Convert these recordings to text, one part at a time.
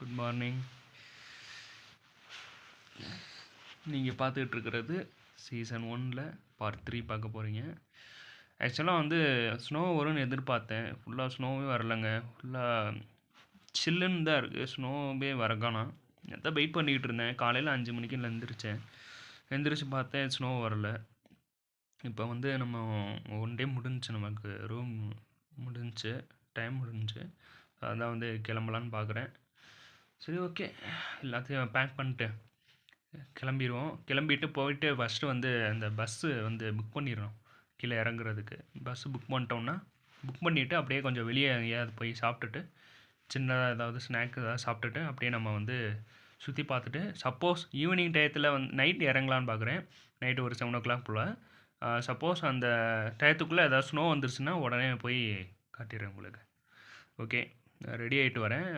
Good morning நீங்கள் பார்த்துக்கிட்டு இருக்கிறது சீசன் ஒனில் பார்ட் த்ரீ பார்க்க போகிறீங்க ஆக்சுவலாக வந்து ஸ்னோ வரும்னு எதிர்பார்த்தேன். ஃபுல்லாக ஸ்னோவே வரலைங்க. ஃபுல்லாக சில்லுன்னு தான் இருக்குது ஸ்னோவே வர எதாவது வெயிட் பண்ணிக்கிட்டு இருந்தேன். காலையில் அஞ்சு மணிக்கு எழுந்திரிச்சேன் எழுந்திரிச்சு பார்த்தேன் ஸ்னோ வரல. இப்போ வந்து நம்ம ஒன் டே முடிஞ்சு நமக்கு. ரூம் முடிஞ்சு டைம் முடிஞ்சு அதான் வந்து கிளம்பலான்னு பார்க்குறேன் சரி ஓகே எல்லாத்தையும் பேக் பண்ணிட்டு கிளம்பிடுவோம் கிளம்பிட்டு போயிட்டு ஃபஸ்ட்டு வந்து அந்த பஸ்ஸு வந்து புக் பண்ணிடணும். கீழே இறங்குறதுக்கு. பஸ்ஸு புக் பண்ணிட்டோம்னா புக் பண்ணிவிட்டு அப்படியே கொஞ்சம் வெளியே எங்கேயாவது போய் சாப்பிட்டுட்டு சின்னதாக ஏதாவது ஸ்நாக் ஏதாவது சாப்பிட்டுட்டு அப்படியே நம்ம வந்து சுற்றி பார்த்துட்டு சப்போஸ் ஈவினிங் டயத்தில் வந்து நைட் இறங்கலான்னு பார்க்குறேன். நைட்டு ஒரு செவன் ஓ கிளாக் போல் சப்போஸ் அந்த டயத்துக்குள்ளே ஏதாவது ஸ்னோ வந்துருச்சுன்னா உடனே போய் காட்டிடுறேன் உங்களுக்கு. ஓகே ரெடி ஆகிட்டு வரேன்.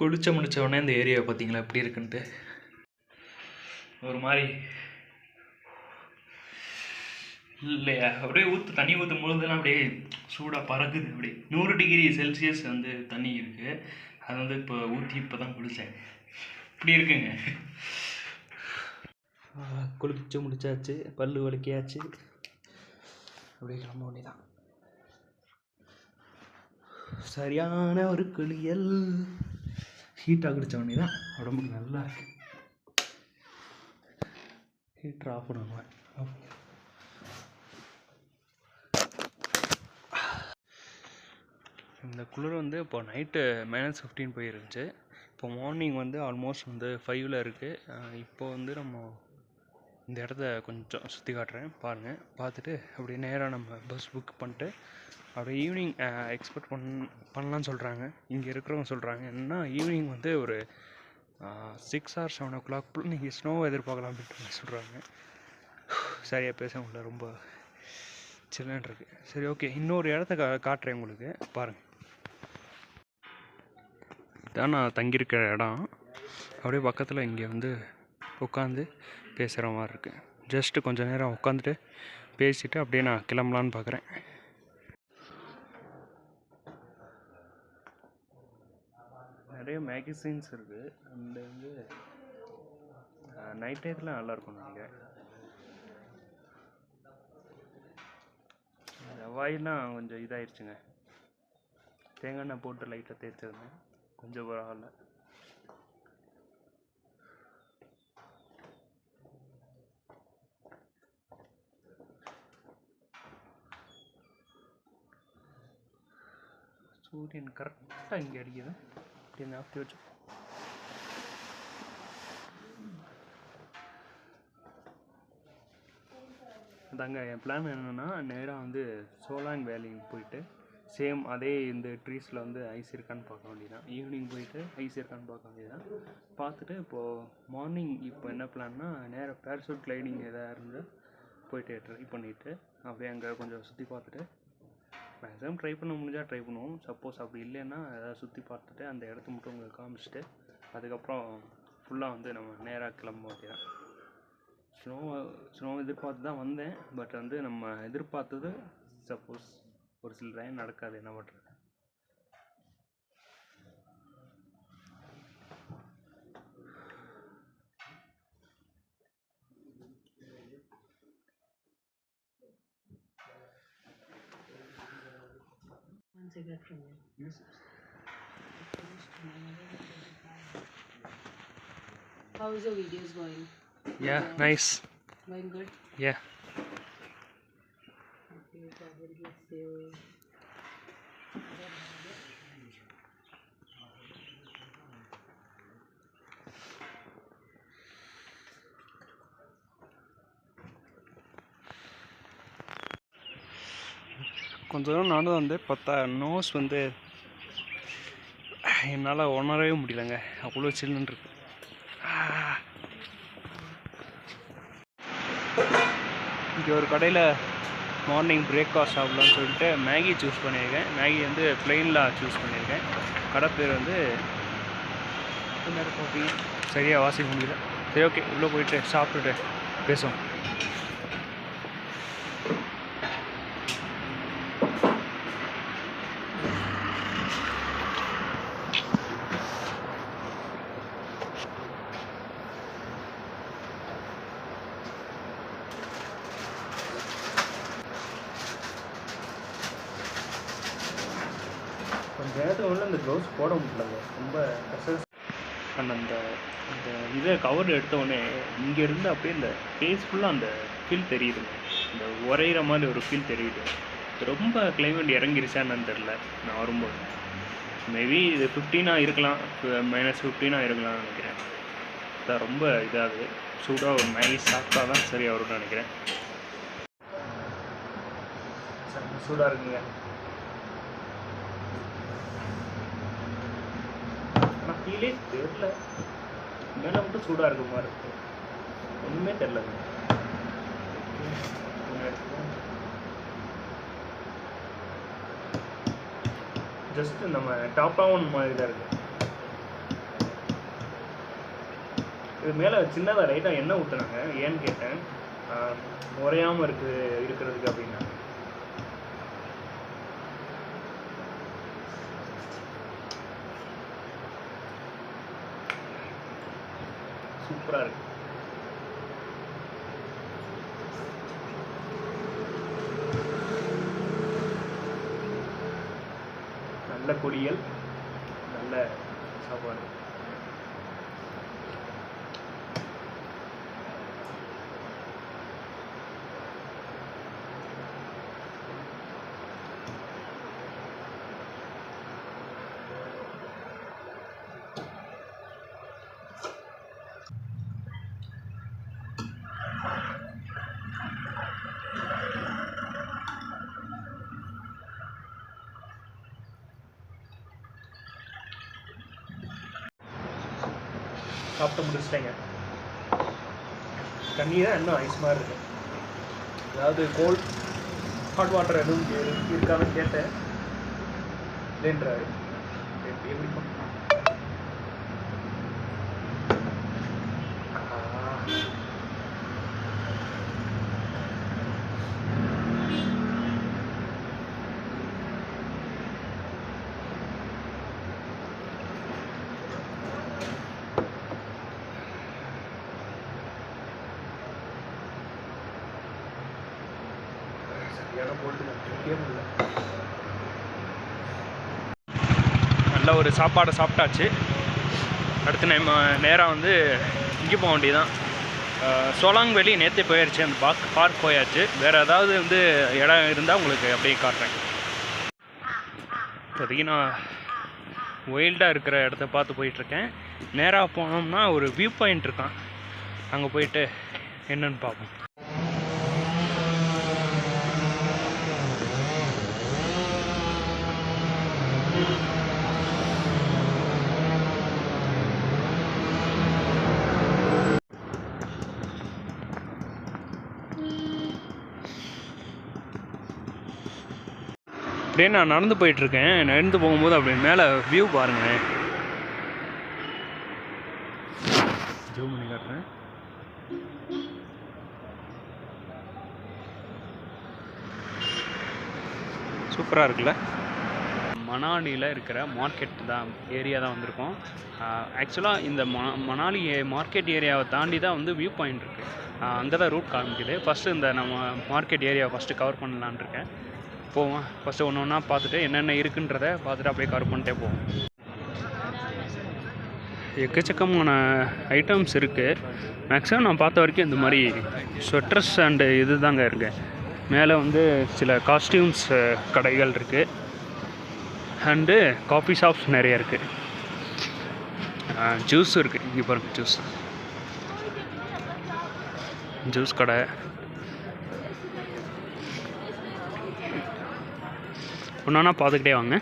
குளிச்ச முடிச்சவொடனே இந்த ஏரியாவை பார்த்தீங்களா? எப்படி இருக்குன்ட்டு. ஒரு மாதிரி இல்லையா? அப்படியே ஊற்று தண்ணி ஊற்றும் பொழுதுலாம் அப்படியே சூடாக பறக்குது. அப்படியே நூறு டிகிரி செல்சியஸ் வந்து தண்ணி இருக்குது அது வந்து இப்போ ஊற்றி இப்போ தான் குளித்தேன் இப்படி இருக்குங்க. குளிச்சு முடிச்சாச்சு. பல் வலிக்கையாச்சு. அப்படியே கிளம்ப வேண்டியதான் சரியான ஒரு குளியல். ஹீட்டாக குடித்த உடனே தான் உடம்புக்கு நல்லா இருக்கு. ஹீட்டர் ஆஃப் பண்ணுவேன் இந்த குளிர் வந்து இப்போ நைட்டு மைனஸ் ஃபிஃப்டீன் போயிருந்துச்சு. இப்போ மார்னிங் வந்து ஆல்மோஸ்ட் வந்து ஃபைவ்ல இருக்குது இப்போ வந்து நம்ம இந்த இடத்த கொஞ்சம் சுற்றி காட்டுறேன். பாருங்கள் பார்த்துட்டு அப்படியே நேராக நம்ம பஸ் புக் பண்ணிட்டு அப்புறம் ஈவினிங் எக்ஸ்பெக்ட் பண் பண்ணலான்னு சொல்கிறாங்க இங்கே இருக்கிறவங்க சொல்கிறாங்க என்ன ஈவினிங் வந்து ஒரு six or seven o'clock நீங்கள் ஸ்னோவை எதிர்பார்க்கலாம் அப்படின்ட்டு சொல்கிறாங்க சரியாக பேச முடியல ரொம்ப சில்லுன்னு இருக்கு. சரி ஓகே இன்னொரு இடத்த கா காட்டுறேன் உங்களுக்கு. பாருங்கள் இதான் நான் தங்கியிருக்கிற இடம். அப்படியே பக்கத்தில் இங்கே வந்து உட்காந்து பேசுகிற மாதிரி இருக்குது ஜஸ்ட்டு கொஞ்சம் நேரம் உட்காந்துட்டு பேசிவிட்டு அப்படியே நான் கிளம்பலான்னு பார்க்குறேன் நிறைய மேகசின்ஸ் இருக்குது அண்ட் வந்து நைட் டயத்தில் நல்லாயிருக்கும் நினைக்கிறேன் வாயெல்லாம் கொஞ்சம் இதாகிடுச்சுங்க தேங்காய் எண்ணெய் போட்டு லைட்டாக தேய்ச்சிருந்தேன். கொஞ்சம் பரவாயில்ல. சூரியன் கரெக்டாக இங்கே அடிக்குது. அப்படி நாப்பி வச்சு அதாங்க என் பிளான் என்னென்னா நேராக வந்து சோலாங் வேலிங் போயிட்டு சேம் அதே இந்த ட்ரீஸில் வந்து ஐஸ் இருக்கான்னு பார்க்க வேண்டியதான் ஈவினிங் போயிட்டு ஐஸ் இருக்கான்னு பார்க்க வேண்டியதான் பார்த்துட்டு இப்போது மார்னிங் இப்போ என்ன பிளான்னா நேராக பேரசூட் கிளைடிங் எதாவது இருந்தால் போயிட்டு ட்ரை பண்ணிவிட்டு அப்படியே அங்கே கொஞ்சம் சுற்றி பார்த்துட்டு மேக்ஸிமம் ட்ரை பண்ண முடிஞ்சால் ட்ரை பண்ணுவோம். சப்போஸ் அப்படி இல்லைன்னா ஏதாவது சுற்றி பார்த்துட்டு அந்த இடத்த மட்டும் உங்களுக்கு காமிச்சிட்டு அதுக்கப்புறம் ஃபுல்லாக வந்து நம்ம நேராக கிளம்ப அப்படின்னா ஸ்னோ ஸ்னோ எதிர்பார்த்து தான் வந்தேன். பட் வந்து நம்ம எதிர்பார்த்தது சப்போஸ் ஒரு சில டைம் நடக்காது என்ன பண்ணுறது One cigarette from you. How is the videos going? Yeah, nice. Going good? Yeah. Okay, God will bless you. கொஞ்ச தூரம் நடந்து வந்து பார்த்தா நோஸ் வந்து என்னால் உணரவே முடியலங்க. அவ்வளோ சில்லுன்னு இருக்கு. இங்கே ஒரு கடையில் மார்னிங் பிரேக்ஃபாஸ்ட் சாப்பிடலாம்னு சொல்லிட்டு மேகி சூஸ் பண்ணியிருக்கேன். மேகி வந்து ப்ளெயினில் சூஸ் பண்ணியிருக்கேன். கடை பேர் வந்து காஃபி சரியாக வாசிக்க முடியல. சரி ஓகே உள்ளே போயிட்டு சாப்பிட்டுட்டு பேசுவோம் க்ளவுஸ் போட முடியலங்க ரொம்ப கஷ்டம் அண்ட் அந்த அந்த இதை எடுத்தோடனே இங்கேருந்து அப்படியே இந்த ஃபேஸ் ஃபுல்லாக அந்த ஃபீல் தெரியுதுங்க இந்த உரையிற மாதிரி ஒரு ஃபீல் தெரியுது. ரொம்ப கிளைமேட் இறங்கிருச்சான்னு தெரில நான் வரும்போது. மேபி இது ஃபிஃப்டீனாக இருக்கலாம் மைனஸ் ஃபிஃப்டீனாக இருக்கலாம்னு நினைக்கிறேன். அதான் ரொம்ப இதாகுது. சூடாக ஒரு நைஸ் சாப்பிட்டா தான் சரியாக வரும்னு நினைக்கிறேன். சூடாக இருக்குங்க. ஆனால் ஃபீலே தெரில மேலே மட்டும் சூடாக இருக்க மாதிரி இருக்கும் ஒன்றுமே தெரில ஜஸ்ட் நம்ம டாப்பாக ஒன்று மாதிரி தான் இருக்கு. இது மேலே சின்னதாக லைட்டாக எண்ணெய் ஊற்றுனாங்க ஏன்னு கேட்டேன். ஆஹ், உறையாம இருக்கு இருக்கிறதுக்கு அப்படின்னா. சூப்பராக இருக்கு நல்ல பொரியல் நல்ல சாப்பாடு சாப்பிட்டு முடிச்சிட்டேங்க. தண்ணி தான் இன்னும் ஐஸ் மாதிரி இருக்கு. அதாவது கோல்ட் ஹாட் வாட்டர் எதுவும் இருக்கான்னு கேட்டேன். இல்லைன்றாரு எப்படி சரியான போட்டு நிற்கவே முடியல. நல்ல ஒரு சாப்பாடை சாப்பிட்டாச்சு. அடுத்து நம்ம நேராக வந்து இங்கே போக வேண்டியதான் சோலாங்வெளி நேற்றே போயிடுச்சு அந்த பார்க் பார்க் போயாச்சு. வேறு ஏதாவது வந்து இடம் இருந்தால் உங்களுக்கு அப்படியே காட்டுறேன். இப்போதைக்கு நான் ஒயில்டாக இருக்கிற இடத்த பார்த்து போயிட்டுருக்கேன். நேராக போனோம்னா ஒரு வியூ பாயிண்ட் இருக்கான். அங்கே போயிட்டு என்னன்னு பார்ப்போம். அப்படியே நான் நடந்து போயிட்டுருக்கேன். நடந்து போகும்போது அப்படி மேலே வியூ பாருங்களேன். ஜூம் பண்ணி காட்டுறேன். சூப்பராக இருக்குல்ல? மணாலியில் இருக்கிற மார்க்கெட் தான் ஏரியா தான் வந்திருக்கோம். ஆக்சுவலாக இந்த ம மணாலி மார்க்கெட் ஏரியாவை தாண்டி தான் வந்து வியூ பாயிண்ட் இருக்குது அங்கே தான் ரூட் காமிக்குது. ஃபஸ்ட்டு இந்த நம்ம மார்க்கெட் ஏரியாவை ஃபஸ்ட்டு கவர் பண்ணலான்னு இருக்கேன். போவோம். ஃபஸ்ட்டு ஒன்று ஒன்றா பார்த்துட்டு என்னென்ன இருக்குன்றத பார்த்துட்டு அப்படியே கவர் பண்ணிட்டே போவோம். எக்கச்சக்கமான ஐட்டம்ஸ் இருக்குது மேக்ஸிமம் நான் பார்த்த வரைக்கும் இந்த மாதிரி ஸ்வெட்டர்ஸ் அண்டு இது தாங்க இருக்குது மேலே வந்து சில காஸ்டியூம்ஸ் கடைகள் இருக்குது அண்டு காஃபி ஷாப்ஸ் நிறைய இருக்குது ஜூஸ் இருக்குது இங்கே பாருங்கள் ஜூஸ் ஜூஸ் கடை. ஒன்றா பார்த்துக்கிட்டே வாங்க.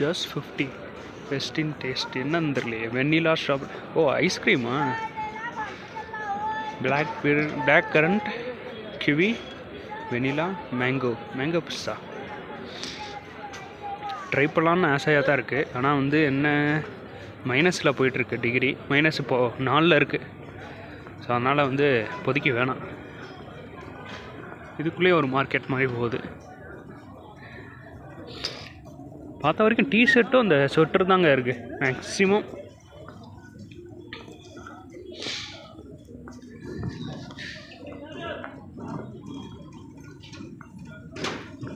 Just fifty best in taste என்னன்னு தெரியலையே. வெண்ணிலா ஸ்ட்ராபெரி ஓ ஐஸ்கிரீமா black black currant kiwi vanilla mango mango pizza try பண்ணலான்னு ஆசையாக தான் இருக்குது ஆனால் வந்து என்ன மைனஸில் போயிட்டுருக்கு டிகிரி மைனஸ் இப்போது நாலில் இருக்குது ஸோ அதனால் வந்து இப்போதைக்கு வேணாம். இதுக்குள்ளேயே ஒரு மார்க்கெட் மாதிரி போகுது. பார்த்த வரைக்கும் டிஷர்ட்டும் அந்த ஸ்வெட்டர் தாங்க இருக்குது மேக்ஸிமம்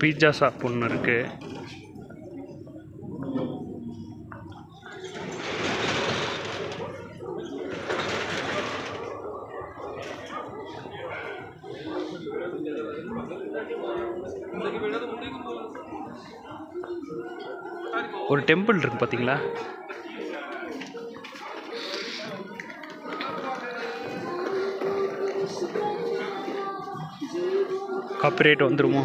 பீட்சா ஷாப் ஒன்று இருக்குது ஒரு டெம்பிள் இருக்கு பார்த்தீங்களா காப்பிரைட் வந்துருமோ?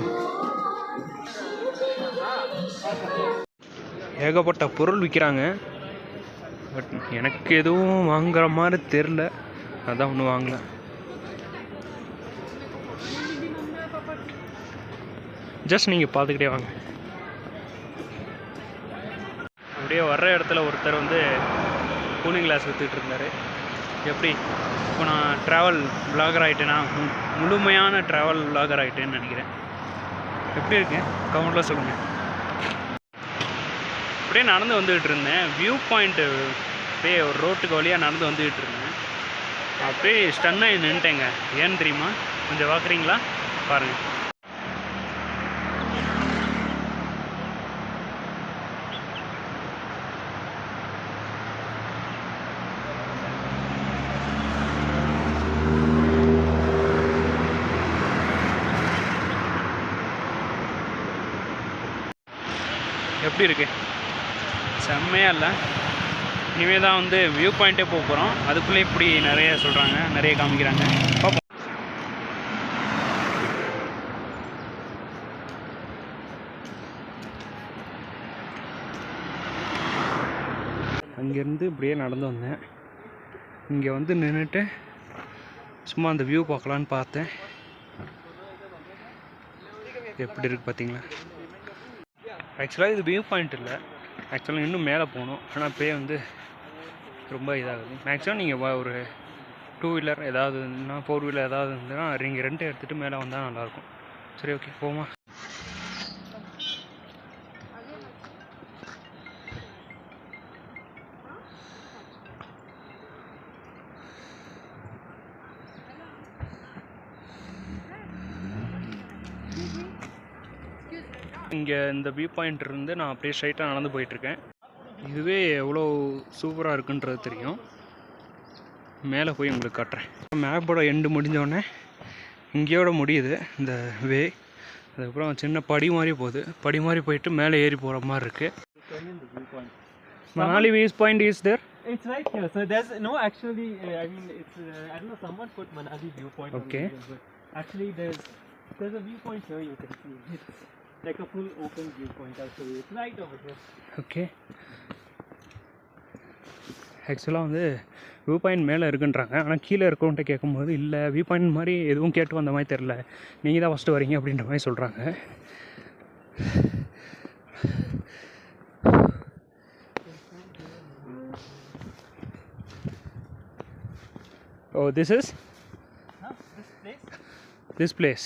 ஏகப்பட்ட பொருள் விற்கிறாங்க பட் எனக்கு எதுவும் வாங்குற மாதிரி தெரில அதான் ஒன்றும் வாங்கலை. ஜஸ்ட் நீங்கள் பார்த்துக்கிட்டே வாங்க. அப்படியே வர்ற இடத்துல ஒருத்தர் வந்து கூலிங் கிளாஸ் விற்றுட்டு இருந்தார். எப்படி? இப்போ நான் ட்ராவல் vlogger ஆகிட்டேன்னா முழுமையான ட்ராவல் vlogger ஆகிட்டேன்னு நினைக்கிறேன். எப்படி இருக்கு? கவுண்டில் சொல்லுங்கள் அப்படியே நடந்து வந்துக்கிட்டு இருந்தேன். வியூ பாயிண்ட்டு அப்படியே ஒரு ரோட்டுக்கு வழியாக நடந்து வந்துகிட்டு இருந்தேன். அப்படியே ஸ்டன்னாகி நின்ட்டேங்க ஏன்னு தெரியுமா? கொஞ்சம் பார்க்குறீங்களா பாருங்கள் எப்படி இருக்கு? செம்மையா இல்லை. இனிமேல் தான் வந்து வியூ பாயிண்ட்டே போக போகிறோம் அதுக்குள்ளே இப்படி நிறைய சொல்கிறாங்க நிறைய காமிக்கிறாங்க. பார்ப்போம் அங்கேருந்து இப்படியே நடந்து வந்தேன். இங்கே வந்து நின்றுட்டு சும்மா அந்த வியூ பார்க்கலான்னு பார்த்தேன். எப்படி இருக்கு பார்த்தீங்களா ஆக்சுவலாக இது வியூ பாயிண்ட் இல்லை. ஆக்சுவலாக இன்னும் மேலே போகணும். ஆனால் பே வந்து ரொம்ப இதாகுது. மேக்ஸிமம் நீங்கள் ஒரு டூ வீலர் ஏதாவது இருந்துன்னா ஃபோர் வீலர் ஏதாவது இருந்ததுன்னா நீங்கள் ரெண்டு எடுத்துகிட்டு மேலே வந்தால் நல்லாயிருக்கும். சரி ஓகே போமா இங்கே இந்த வியூ பாயிண்ட் இருந்து நான் அப்படியே ஸ்ட்ரைட்டாக நடந்து போயிட்டுருக்கேன் இதுவே எவ்வளோ சூப்பராக இருக்குன்றது தெரியும் மேலே போய் உங்களுக்கு காட்டுறேன் மேப்போட எண்டு முடிஞ்சோடனே இங்கேயோட முடியுது இந்த வே அதுக்கப்புறம் சின்ன படி மாதிரி போகுது படி மாதிரி போயிட்டு மேலே ஏறி போகிற மாதிரி இருக்குது. Manali views point is there It's right here. So there's no actually. Uh, I mean, it's. Uh, I don't know. Someone put Manali viewpoint. on Okay. Google, but actually, there's there's a viewpoint here. You can see. It's like a full open viewpoint. I'll show you. It's right over here. Okay ஆக்சுவலாக வந்து view point மேலே இருக்குன்றாங்க ஆனால் கீழே இருக்கவன்ட்ட கேட்கும்போது இல்லை view point மாதிரி எதுவும் கேட்டு வந்த மாதிரி தெரில நீங்கள் தான் ஃபஸ்ட்டு வரீங்க அப்படின்ற மாதிரி சொல்கிறாங்க oh this is? This place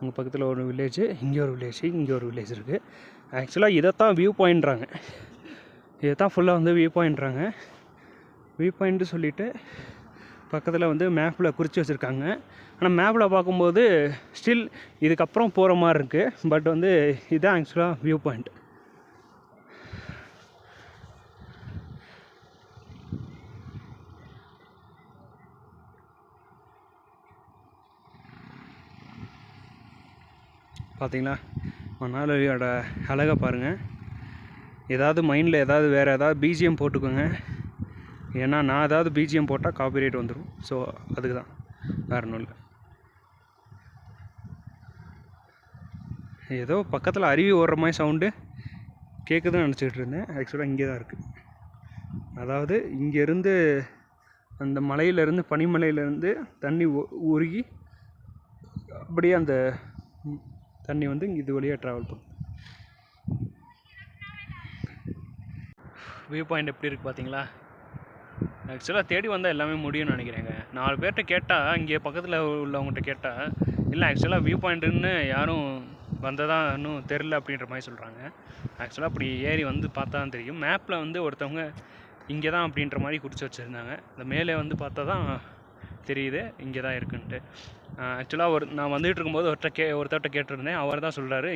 அங்கே பக்கத்தில் ஒரு வில்லேஜ் இங்கே ஒரு வில்லேஜ் இங்கே ஒரு வில்லேஜ் இருக்குது ஆக்சுவலாக இதைத்தான் வியூ பாயிண்ட்றாங்க இதை தான் ஃபுல்லாக வந்து வியூ பாயிண்ட்றாங்க வியூ பாயிண்ட்டு சொல்லிவிட்டு பக்கத்தில் வந்து மேப்பில் குறித்து வச்சுருக்காங்க. ஆனால் மேப்பில் பார்க்கும்போது ஸ்டில் இதுக்கப்புறம் போகிற மாதிரி இருக்குது பட் வந்து இதுதான் ஆக்சுவலாக வியூ பாயிண்ட் பார்த்தீங்களா மணாலியோட அழகை பாருங்கள் ஏதாவது மைண்டில் ஏதாவது வேறு ஏதாவது பிஜிஎம் போட்டுக்கோங்க. ஏன்னா நான் ஏதாவது பிஜிஎம் போட்டால் காப்பிரைட் வந்துடும் ஸோ அதுக்கு தான் வேறு ஒன்றும் இல்லை. ஏதோ பக்கத்தில் அருவி ஓடுற மாதிரி சவுண்டு கேட்குதுன்னு நினச்சிட்டு இருந்தேன். ஆக்சுவலாக இங்கே தான் இருக்குது அதாவது இங்கேருந்து அந்த மலையிலேருந்து பனிமலையிலேருந்து தண்ணி உ- உருகி அப்படியே அந்த தண்ணி வந்து இது வழியாக ட்ராவல் பண்ணும். வியூ பாயிண்ட் எப்படி இருக்குது பார்த்தீங்களா ஆக்சுவலாக தேடி வந்தால் எல்லாமே முடியும்னு நினைக்கிறேங்க. நாலு பேர்கிட்ட கேட்டால் இங்கே பக்கத்தில் உள்ளவங்ககிட்ட கேட்டால் இல்லை ஆக்சுவலாக வியூ பாயிண்ட்டுன்னு யாரும் வந்ததா இன்னும் தெரில அப்படின்ற மாதிரி சொல்கிறாங்க ஆக்சுவலாக அப்படி ஏறி வந்து பார்த்தா தான் தெரியும். மேப்பில் வந்து ஒருத்தவங்க இங்கே தான் அப்படின்ற மாதிரி குறித்து வச்சுருந்தாங்க. இந்த மேலே வந்து பார்த்தா தான் தெரியுது இங்கே தான் இருக்குன்ட்டு. ஆக்சுவலாக ஒரு நான் வந்துட்டு இருக்கும்போது ஒருத்தர் கே ஒருத்தர்கிட்ட கேட்டிருந்தேன். அவர் தான் சொல்கிறாரு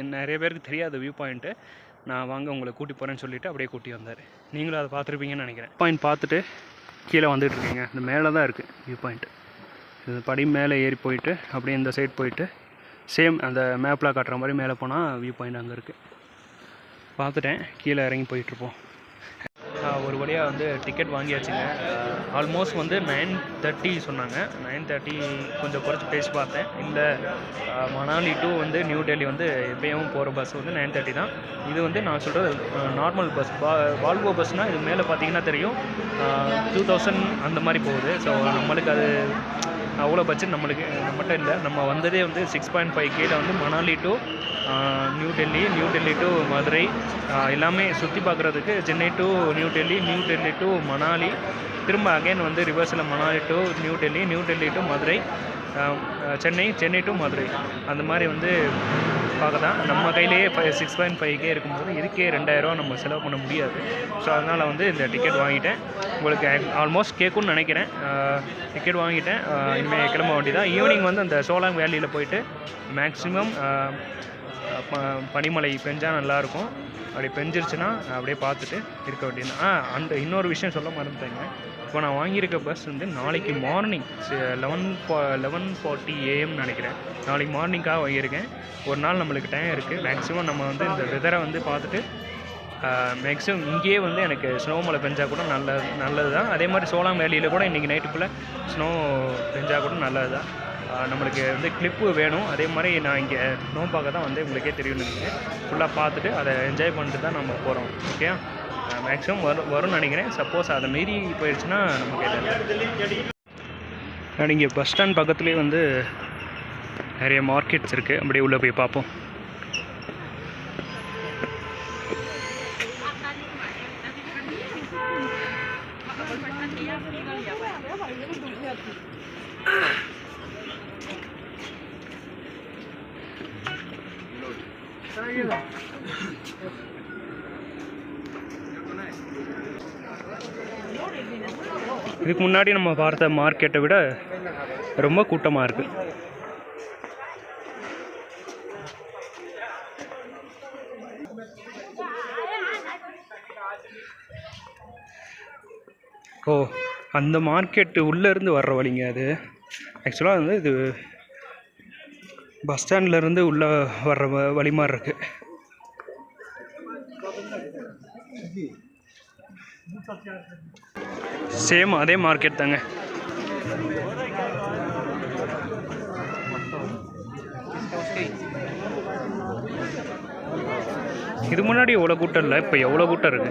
என் நிறைய பேருக்கு தெரியாது வியூ பாயிண்ட்டு நான் வாங்க உங்களை கூட்டி போகிறேன்னு சொல்லிட்டு அப்படியே கூட்டி வந்தார். நீங்களும் அதை பார்த்துருப்பீங்கன்னு நினைக்கிறேன். பாயிண்ட் பார்த்துட்டு கீழே வந்துட்டு இருக்கீங்க இந்த மேலே தான் இருக்குது வியூ பாயிண்ட் இது படி மேலே ஏறி போயிட்டு அப்படியே இந்த சைட் போயிட்டு சேம் அந்த மேப்பில் காட்டுற மாதிரி மேலே போனால் வியூ பாயிண்ட் அங்கே இருக்குது பார்த்துட்டேன். கீழே இறங்கி போயிட்டுருப்போம். ஒரு வழியாக வந்து டிக்கெட் வாங்கியாச்சுங்க. ஆல்மோஸ்ட் வந்து நைன் தேர்ட்டி சொன்னாங்க. நைன் தேர்ட்டி கொஞ்சம் குறைச்சி பேசி பார்த்தேன். இந்த மணாலி டு வந்து நியூ டெல்லி வந்து எப்பயும் போகிற பஸ் வந்து நைன் தேர்ட்டி தான். இது வந்து நான் சொல்கிறது நார்மல் பஸ் பா வால்வோ பஸ்னால் இது மேலே பார்த்தீங்கன்னா தெரியும். டூ தௌசண்ட் அந்த மாதிரி போகுது. ஸோ நம்மளுக்கு அது அவ்வளோ பட்ஜெட் நம்மளுக்கு நம்மகிட்ட இல்லை. நம்ம வந்ததே வந்து சிக்ஸ் பாயிண்ட் ஃபைவ் கேல வந்து Manali to New Delhi New Delhi to Madurai. எல்லாமே சுற்றி பார்க்குறதுக்கு Chennai to New Delhi New Delhi to Manali. திரும்ப அகைன் வந்து ரிவர்ஸில் Manali to New Delhi New Delhi to Madurai. Chennai Chennai to Madurai. அந்த மாதிரி வந்து பார்க்க தான் நம்ம கையிலேயே five six point five K இருக்கும்போது இதுக்கே ரெண்டாயிரரூவா நம்ம செலவு பண்ண முடியாது. ஸோ அதனால் வந்து இந்த டிக்கெட் வாங்கிட்டேன். உங்களுக்கு ஆல்மோஸ்ட் கேட்கும்னு நினைக்கிறேன். டிக்கெட் வாங்கிட்டேன். இனிமேல் கிளம்ப வேண்டியதான் ஈவினிங் வந்து அந்த சோலாங் வேலியில் போயிட்டு மேக்ஸிமம் ப பனிமலை பெஞ்சால் நல்லாயிருக்கும். அப்படி பெஞ்சிருச்சுன்னா அப்படியே பார்த்துட்டு இருக்க வேண்டியது ஆ அந்த இன்னொரு விஷயம் சொல்ல மறந்துட்டேங்க. இப்போ நான் வாங்கியிருக்க பஸ் வந்து நாளைக்கு morning eleven eleven forty AM நினைக்கிறேன். நாளைக்கு மார்னிங்காக வாங்கியிருக்கேன். ஒரு நாள் நம்மளுக்கு டைம் இருக்குது மேக்ஸிமம் நம்ம வந்து இந்த வெதரை வந்து பார்த்துட்டு மேக்ஸிமம் இங்கேயே வந்து எனக்கு ஸ்னோ மழை பெஞ்சால் கூட நல்ல நல்லது தான் அதே மாதிரி சோளம் வேலியில் கூட இன்றைக்கி நைட்டுக்குள்ளே ஸ்னோ பெஞ்சால் கூட நல்லது தான் நம்மளுக்கு வந்து கிளிப்பு வேணும். அதே மாதிரி நான் இங்கே ஸ்னோ பார்க்க தான் வந்து உங்களுக்கே தெரியும் ஃபுல்லாக பார்த்துட்டு அதை என்ஜாய் பண்ணிட்டு தான் நம்ம போகிறோம் ஓகே மேக்ஸிமம் வரும் வரும்னு நினைக்கிறேன். சப்போஸ் அதை மீறி போயிடுச்சுன்னா நமக்கு நான் இங்கே பஸ் ஸ்டாண்ட் பக்கத்துலேயே வந்து நிறைய மார்க்கெட்ஸ் இருக்குது அப்படியே உள்ளே போய் பார்ப்போம். இதுக்கு முன்னாடி நம்ம பார்த்த மார்க்கெட்டை விட ரொம்ப கூட்டமாக இருக்குது ஓ அந்த மார்க்கெட்டு உள்ளேருந்து வர்ற வழிங்க அது. ஆக்சுவலாக வந்து இது பஸ் ஸ்டாண்ட்லேருந்து உள்ளே வர்ற வ- வழி மாதிரி இருக்குது சேம் அதே மார்க்கெட் தாங்க. இது முன்னாடி எவ்வளோ கூட்டம் இல்லை இப்போ எவ்வளோ கூட்டம் இருக்கு?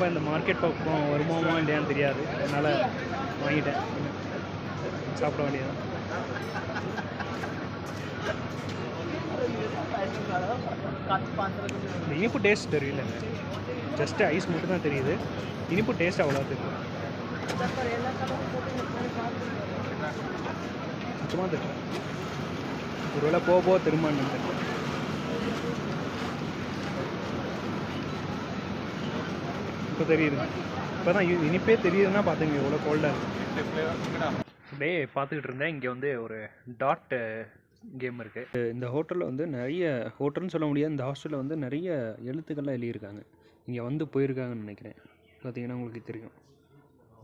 திரும்ப இந்த மார்க்கெட் பக்கம் வருமாமா இல்லையான்னு தெரியாது. அதனால் வாங்கிட்டேன். சாப்பிட வேண்டியது இந்த இனிப்பு டேஸ்ட் தெரியல. ஜஸ்ட் ஐஸ் மட்டும் தான் தெரியுது. இனிப்பு டேஸ்ட் அவ்வளோ தெரியல. சுத்தமாக தெரியல. ஒருவேளை போக போக திரும்ப இப்போ தெரியுது. இப்போ தான் இனிப்பே தெரியுதுன்னா பார்த்துங்க எவ்வளோ கோல்டாக இருக்கு. அப்படியே பார்த்துக்கிட்டு இருந்தேன். இங்கே வந்து ஒரு டாட் கேம் இருக்குது இந்த ஹோட்டலில் வந்து நிறைய ஹோட்டல்னு சொல்ல முடியாது இந்த ஹாஸ்டலில் வந்து நிறைய எழுத்துக்கள்லாம் எழுதியிருக்காங்க. இங்கே வந்து போயிருக்காங்கன்னு நினைக்கிறேன். பார்த்தீங்கன்னா உங்களுக்கு தெரியும்.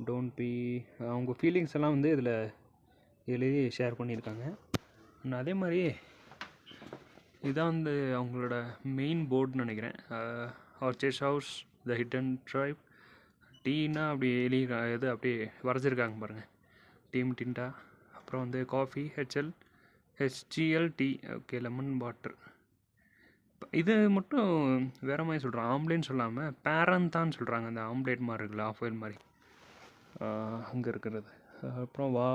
டோன்ட் பி அவங்க ஃபீலிங்ஸ் எல்லாம் வந்து இதில் எழுதி ஷேர் பண்ணியிருக்காங்க. அதே மாதிரி இதான் வந்து அவங்களோட மெயின் போர்டுன்னு நினைக்கிறேன். Archies house the hidden tribe டீனா அப்படி எலி இது அப்படியே வரைஞ்சிருக்காங்க பாருங்கள் டீம் டின்டா அப்புறம் வந்து coffee HL HGL tea okay lemon water இது மட்டும் வேறு மாதிரி சொல்கிறேன் ஆம்லேட்னு சொல்லாமல் பேரந்தான்னு சொல்கிறாங்க அந்த ஆம்லேட் மாதிரி இருக்குல்ல ஆஃப் மாதிரி. அங்கே இருக்கிறது. அப்புறம் வா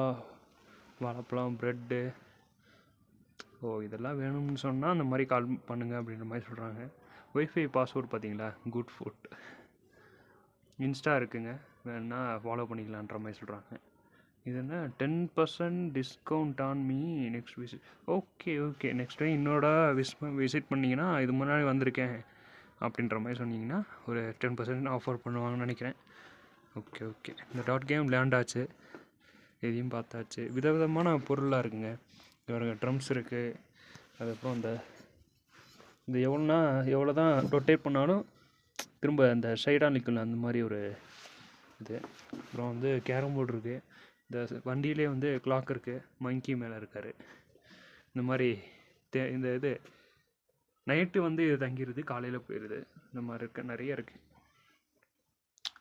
வாழைப்பழம் ப்ரெட்டு ஓ இதெல்லாம் வேணும்னு சொன்னால் அந்த மாதிரி கால் பண்ணுங்கள் அப்படின்ற மாதிரி சொல்கிறாங்க ஒய்ஃபை பாஸ்வேர்ட் பார்த்தீங்களா? குட் ஃபுட் இன்ஸ்டா இருக்குங்க. வேணா ஃபாலோ பண்ணிக்கலான்ற மாதிரி சொல்கிறாங்க இது என்ன? Ten percent discount on me next visit okay okay next time இன்னோட விஸ் விசிட் பண்ணிங்கன்னா இது முன்னாடி வந்திருக்கேன் அப்படின்ற மாதிரி சொன்னீங்கன்னா ஒரு டென் பர்சன்ட் ஆஃபர் பண்ணுவாங்கன்னு நினைக்கிறேன். ஓகே ஓகே இந்த டாட் கேம் விளையாண்டாச்சு. இதையும் பார்த்தாச்சு. விதவிதமான பொருளாக இருக்குங்க. இவருங்க ட்ரம்ஸ் இருக்குது அதுக்கப்புறம் இந்த இந்த எவ்வளோனா எவ்வளோ தான் ரொட்டேட் பண்ணாலும் திரும்ப அந்த ஷைடாக நிற்கல அந்த மாதிரி ஒரு இது. அப்புறம் வந்து கேரம் போர்டு இருக்குது இந்த வண்டியிலே வந்து கிளாக் இருக்குது மங்கி மேலே இருக்கார். இந்த மாதிரி தே இந்த இது நைட்டு வந்து இது தங்கிடுது காலையில் போயிடுது இந்த மாதிரி இருக்க நிறைய இருக்குது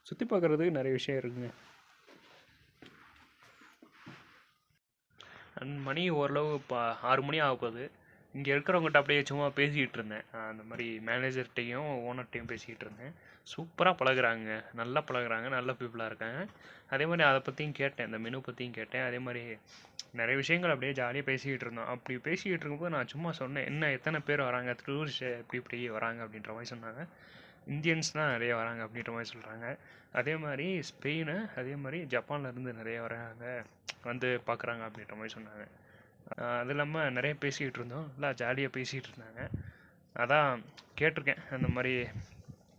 சுற்றி பார்க்குறதுக்கு நிறைய விஷயம் இருக்குங்க. அண்ட் மணி ஓரளவு இப்போ ஆறு மணி ஆக போகுது. இங்கே இருக்கிறவங்ககிட்ட அப்படியே சும்மா பேசிக்கிட்டு இருந்தேன். அந்த மாதிரி மேனேஜர்கிட்டையும் ஓனர்கிட்டையும் பேசிக்கிட்டு இருந்தேன். சூப்பராக பழகுறாங்க. நல்லா பழகுறாங்க. நல்ல பீப்புளாக இருக்காங்க. அதே மாதிரி அதை பற்றியும் கேட்டேன். இந்த மெனு பற்றியும் கேட்டேன். அதே மாதிரி நிறைய விஷயங்கள் அப்படியே ஜாலியாக பேசிக்கிட்டு இருந்தோம். அப்படி பேசிக்கிட்டு இருக்கும்போது நான் சும்மா சொன்னேன் என்ன எத்தனை பேர் வராங்க? டூரிஸ்ட் எப்படி இப்படி வராங்க? அப்படின்ற மாதிரி சொன்னாங்க. இந்தியன்ஸ் தான் நிறைய வராங்க அப்படின்ற மாதிரி சொல்கிறாங்க அதே மாதிரி ஸ்பெயினு அதே மாதிரி ஜப்பான்லேருந்து நிறைய வராங்க. வந்து பார்க்குறாங்க அப்படின்ற மாதிரி சொன்னாங்க. அது இல்லாமல் நிறைய பேசிக்கிட்டு இருந்தோம். நல்லா ஜாலியாக பேசிகிட்டு இருந்தாங்க. அதான் கேட்டிருக்கேன். அந்த மாதிரி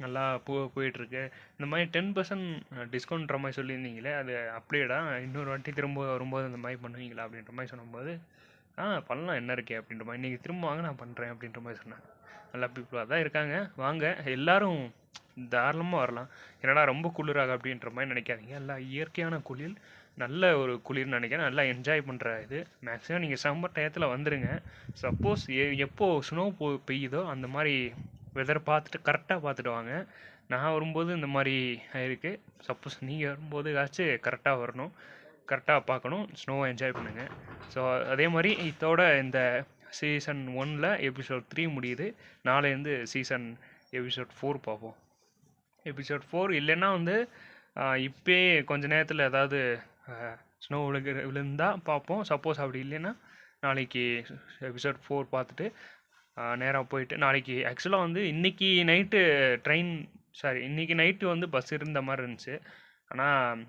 நல்லா போ போயிட்டுருக்கு. இந்த மாதிரி டென் பர்சன்ட் டிஸ்கவுண்ட்ற மாதிரி சொல்லியிருந்தீங்களே அது அப்படியேடா இன்னொரு வாட்டி திரும்ப வரும்போது அந்த மாதிரி பண்ணுவீங்களா அப்படின்ற மாதிரி சொல்லும்போது ஆ பண்ணலாம் என்ன இருக்கே அப்படின்ற மாதிரி. இன்றைக்கி திரும்ப வாங்க நான் பண்ணுறேன் அப்படின்ற மாதிரி சொன்னேன் நல்லா பீப்புளாக தான் இருக்காங்க. வாங்க எல்லோரும் தாராளமாக வரலாம். என்னடா ரொம்ப குளிராக அப்படின்ற மாதிரி நினைக்காதீங்க. எல்லாம் இயற்கையான குளிர். நல்ல ஒரு குளிர்னு நினைக்கிறேன். நல்லா என்ஜாய் பண்ணுற இது. மேக்ஸிமம் நீங்கள் சம்மர் டயத்தில் வந்துடுங்க சப்போஸ் எ எப்போ ஸ்னோ போ பெய்யுதோ அந்த மாதிரி வெதர் பார்த்துட்டு கரெக்டாக பார்த்துட்டு வாங்க. நான் வரும்போது இந்த மாதிரி ஆயிருக்கு. சப்போஸ் நீங்கள் வரும்போது ஏதாச்சும் கரெக்டாக வரணும். கரெக்டாக பார்க்கணும். ஸ்னோவை என்ஜாய் பண்ணுங்கள் ஸோ அதே மாதிரி இதோட இந்த சீசன் ஒனில் எபிசோட் த்ரீ முடியுது. நாளைலேருந்து சீசன் எபிசோட் ஃபோர் பார்ப்போம். எபிசோட் ஃபோர் இல்லைன்னா வந்து இப்போயே கொஞ்ச நேரத்தில் ஏதாவது ஸ்னோ விழுகிற விழுந்தால் பார்ப்போம். சப்போஸ் அப்படி இல்லைன்னா நாளைக்கு எபிசோட் ஃபோர் பார்த்துட்டு நேராக போயிட்டு நாளைக்கு ஆக்சுவலாக வந்து இன்றைக்கி நைட்டு ட்ரெயின் சாரி இன்றைக்கி நைட்டு வந்து பஸ் இருந்த மாதிரி இருந்துச்சு. ஆனால்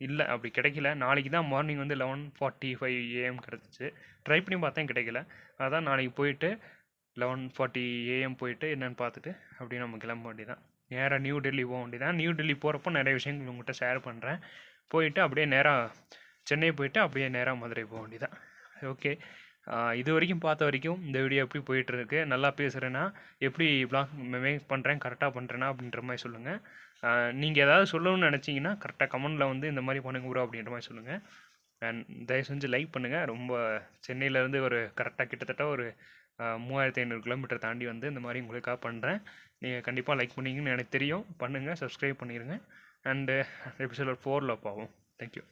இல்லை அப்படி கிடைக்கல. நாளைக்கு தான் மார்னிங் வந்து லெவன் ஃபார்ட்டி ஃபைவ் ஏஎம் கிடச்சிச்சு. ட்ரை பண்ணி பார்த்தேன் கிடைக்கல. அதான் நாளைக்கு போயிட்டு லெவன் ஃபார்ட்டி ஏஎம் போயிட்டு என்னென்னு பார்த்துட்டு அப்படியே நம்ம கிளம்ப வேண்டியதான் நேராக நியூ டெல்லி போக வேண்டியதான் நியூ டெல்லி போகிறப்போ நிறைய விஷயங்கள் உங்கள்கிட்ட ஷேர் பண்ணுறேன் போயிட்டு அப்படியே நேராக சென்னை போயிட்டு அப்படியே நேராக மதுரை போக வேண்டியதான் ஓகே. இது வரைக்கும் பார்த்த வரைக்கும் இந்த வீடியோ எப்படி போயிட்டுருக்கு நல்லா பேசுகிறேன்னா எப்படி பிளாக் மேக் பண்ணுறேன் கரெக்டாக பண்ணுறேன்னா அப்படின்ற மாதிரி சொல்லுங்கள் நீங்கள் ஏதாவது சொல்லணும்னு நினச்சிங்கன்னா கரெக்டாக கமெண்டில் வந்து இந்த மாதிரி பண்ணுங்க ப்ரோ அப்படின்ற மாதிரி சொல்லுங்கள் அண்ட் தயவு செஞ்சு லைக் பண்ணுங்கள் ரொம்ப சென்னையிலேருந்து ஒரு கரெக்டாக கிட்டத்தட்ட ஒரு மூவாயிரத்தி ஐநூறு கிலோமீட்டர் தாண்டி வந்து இந்த மாதிரி உங்களுக்காக பண்ணுறேன் நீங்கள் கண்டிப்பாக லைக் பண்ணிங்கன்னு எனக்கு தெரியும். பண்ணுங்கள் சப்ஸ்கிரைப் பண்ணிடுங்க அண்டு எபிசோட் ஃபோரில் பார்ப்போம். தேங்க்யூ